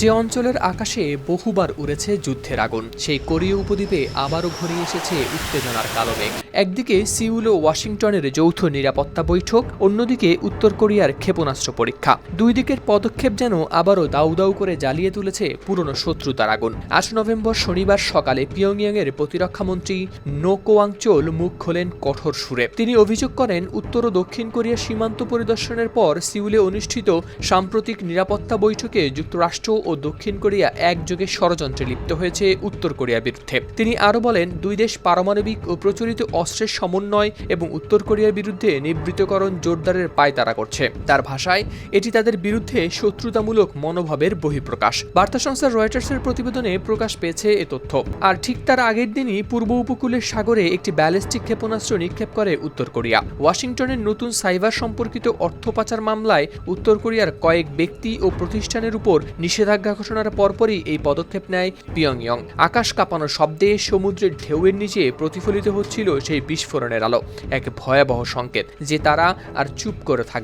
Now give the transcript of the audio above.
যে অঞ্চলের আকাশে বহুবার উড়েছে যুদ্ধের আগুন, সেই কোরীয় উপদ্বীপে আবারও ঘনিয়ে এসেছে উত্তেজনার মেঘ একদিকে সিউল ও ওয়াশিংটনের যৌথ নিরাপত্তা বৈঠক, অন্যদিকে উত্তর কোরিয়ার ক্ষেপণাস্ত্র পরীক্ষা। দুই দিকের পদক্ষেপ যেন আবারও দাউ দাউ করে জ্বালিয়ে তুলেছে পুরনো শত্রুতার আগুন। আট নভেম্বর শনিবার সকালে পিয়ংইয়াংয়ের প্রতিরক্ষামন্ত্রী নো কোয়াংচোল মুখ খোলেন কঠোর সুরে। তিনি অভিযোগ করেন, উত্তর ও দক্ষিণ কোরিয়ার সীমান্ত পরিদর্শনের পর সিউলে অনুষ্ঠিত সাম্প্রতিক নিরাপত্তা বৈঠকে যুক্তরাষ্ট্র দক্ষিণ কোরিয়া একযোগে ষড়যন্ত্রে লিপ্ত হয়েছে উত্তর কোরিয়ার বিরুদ্ধে। তিনি আরও বলেন, দুই দেশ পারমাণবিক ও প্রচলিত অস্ত্রের সমন্বয় এবং উত্তর কোরিয়ার বিরুদ্ধে নিবৃতকরণ জোরদারের পায়তারা করছে। তার ভাষায়, এটি তাদের বিরুদ্ধে শত্রুতামূলক মনোভাবের বহিঃপ্রকাশ। বার্তা সংস্থা রয়টার্সের প্রতিবেদনে প্রকাশ পেয়েছে এ তথ্য। আর ঠিক তার আগের দিনই পূর্ব উপকূলের সাগরে একটি ব্যালিস্টিক ক্ষেপণাস্ত্র নিক্ষেপ করে উত্তর কোরিয়া। ওয়াশিংটনের নতুন সাইবার সম্পর্কিত অর্থ পাচার মামলায় উত্তর কোরিয়ার কয়েক ব্যক্তি ও প্রতিষ্ঠানের উপর নিষেধাজ্ঞা ঘোষণার পরপরই এই পদক্ষেপ নেয় পিয়ংইয়ং। আকাশ কাঁপানো শব্দে সমুদ্রের ঢেউয়ের নিচে প্রতিফলিত হচ্ছিল সেই বিস্ফোরণের আলো। এক ভয়াবহ সংকেত যে তারা আর চুপ করে থাকবে